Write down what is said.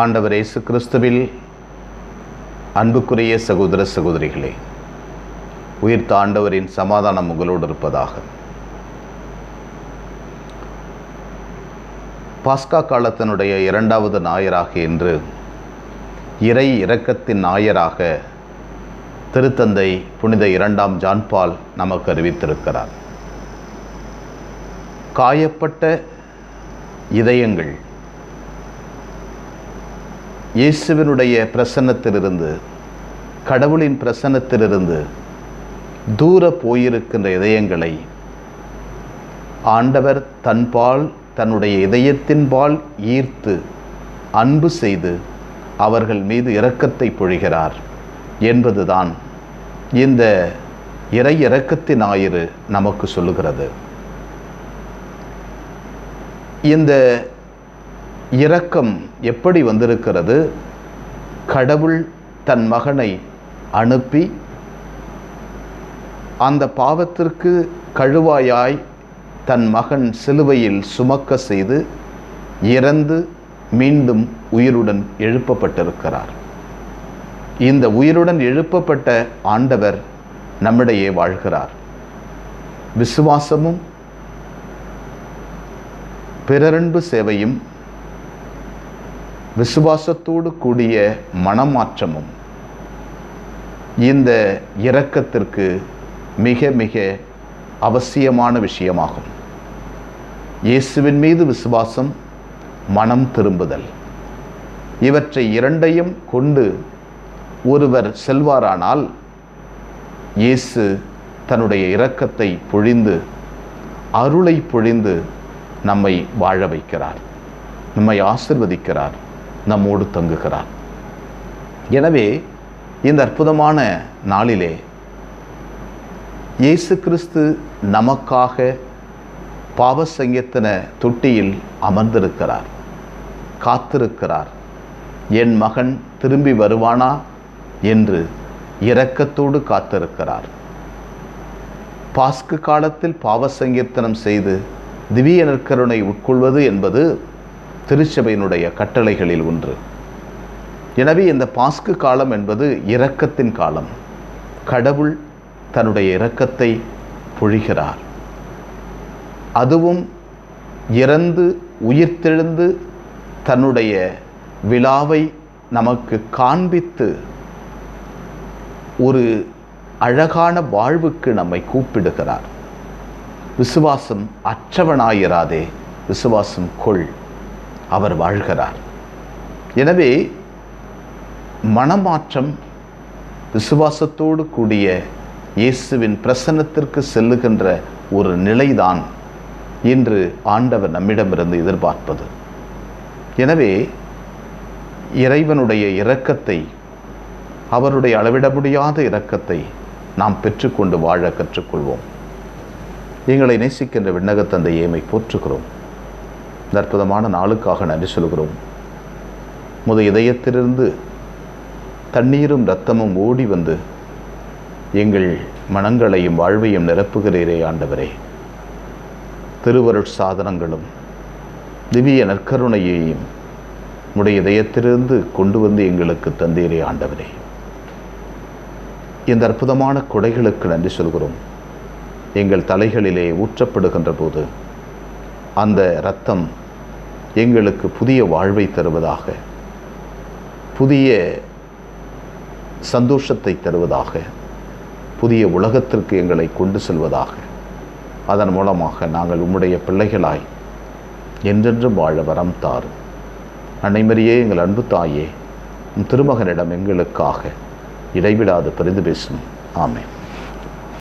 ஆண்டவர் இயேசு கிறிஸ்துவில் அன்புக்குரிய சகோதர சகோதரிகளே உயிர்த்த ஆண்டவரின் சமாதானம் உங்களோடு இருப்பதாக. பாஸ்கா காலத்தினுடைய இரண்டாவது நாயராக என்று இறை இரக்கத்தின் நாயராக திருத்தந்தை புனித இரண்டாம் ஜான்பால் நமக்கு அறிவித்திருக்கிறார். காயப்பட்ட இதயங்கள் இயேசுவினுடைய பிரசன்னத்திலிருந்து கடவுளின் பிரசன்னத்திலிருந்து தூர போயிருக்கின்ற இதயங்களை ஆண்டவர் தன்பால் தன்னுடைய இதயத்தின்பால் ஈர்த்து அன்பு செய்து அவர்கள் மீது இரக்கத்தை பொழிகிறார் என்பதுதான் இந்த இறை இறக்கத்தின் ஆயிறு நமக்கு சொல்லுகிறது. இந்த இரக்கம் எப்படி வந்திருக்கிறது? கடவுள் தன் மகனை அனுப்பி அந்த பாவத்திற்கு கழுவாயாய் தன் மகன் சிலுவையில் சுமக்க செய்து இறந்து மீண்டும் உயிருடன் எழுப்பப்பட்டிருக்கிறார். இந்த உயிருடன் எழுப்பப்பட்ட ஆண்டவர் நம்மிடையே வாழ்கிறார். விசுவாசமும் பிறரன்பு சேவையும் விசுவாசத்தோடு கூடிய மனமாற்றமும் இந்த இரக்கத்திற்கு மிக மிக அவசியமான விஷயமாகும். இயேசுவின் மீது விசுவாசம் மனம் திரும்புதல். இவற்றை இரண்டையும் கொண்டு ஒருவர் செல்வாரானால் இயேசு தன்னுடைய இரக்கத்தை பொழிந்து அருளை பொழிந்து நம்மை வாழ வைக்கிறார். நம்மை ஆசிர்வதிக்கிறார். நம்மோடு தங்குகிறார். எனவே இந்த அற்புதமான நாளிலே இயேசு கிறிஸ்து நமக்காக பாவசங்கத்தின தொட்டியில் அமர்ந்திருக்கிறார் காத்திருக்கிறார். என் மகன் திரும்பி வருவானா என்று இரக்கத்தோடு காத்திருக்கிறார். பாஸ்கு காலத்தில் பாவசங்கீர்த்தனம் செய்து திவ்ய நற்கருணை உட்கொள்வது என்பது திருச்சபையினுடைய கட்டளைகளில் ஒன்று. எனவே இந்த பாஸ்கு காலம் என்பது இரக்கத்தின் காலம். கடவுள் தன்னுடைய இரக்கத்தை பொழிகிறார். அதுவும் இறந்து உயிர்த்தெழுந்து தன்னுடைய விழாவை நமக்கு காண்பித்து ஒரு அழகான வாழ்வுக்கு நம்மை கூப்பிடுகிறார். விசுவாசம் அற்றவனாயிராதே. விசுவாசம் கொள். அவர் வாழ்கிறார். எனவே மனமாற்றம் விசுவாசத்தோடு கூடிய இயேசுவின் பிரசன்னத்திற்கு செல்லுகின்ற ஒரு நிலைதான் இன்று ஆண்டவர் நம்மிடமிருந்து எதிர்பார்ப்பது. எனவே இறைவனுடைய இரக்கத்தை அவருடைய அளவிட முடியாத இரக்கத்தை நாம் பெற்றுக்கொண்டு வாழ கற்றுக்கொள்வோம். எங்களை நேசிக்கின்ற விண்ணகத்தந்தையேமை போற்றுகிறோம். இந்த அற்புதமான நாளுக்காக நன்றி சொல்கிறோம். முத இதயத்திலிருந்து தண்ணீரும் இரத்தமும் ஓடி வந்து எங்கள் மனங்களையும் வாழ்வையும் நிரப்புகிறீரே ஆண்டவரே. திருவருட் சாதனங்களும் திவ்ய நற்கருணையையும் உடைய இதயத்திலிருந்து கொண்டு வந்து எங்களுக்கு தந்தீரே ஆண்டவரே. இந்த அற்புதமான கொடைகளுக்கு நன்றி சொல்கிறோம். எங்கள் தலைகளிலே ஊற்றப்படுகின்ற போது அந்த இரத்தம் எங்களுக்கு புதிய வாழ்வை தருவதாக புதிய சந்தோஷத்தை தருவதாக புதிய உலகத்திற்கு எங்களை கொண்டு செல்வதாக. அதன் மூலமாக நாங்கள் உம்முடைய பிள்ளைகளாய் என்றென்றும் வாழ வரம் தாரும். அன்னைமரியே எங்கள் அன்பு தாயே திருமகனிடம் எங்களுக்காக இடைவிடாது பரிந்து பேசும். ஆமேன்.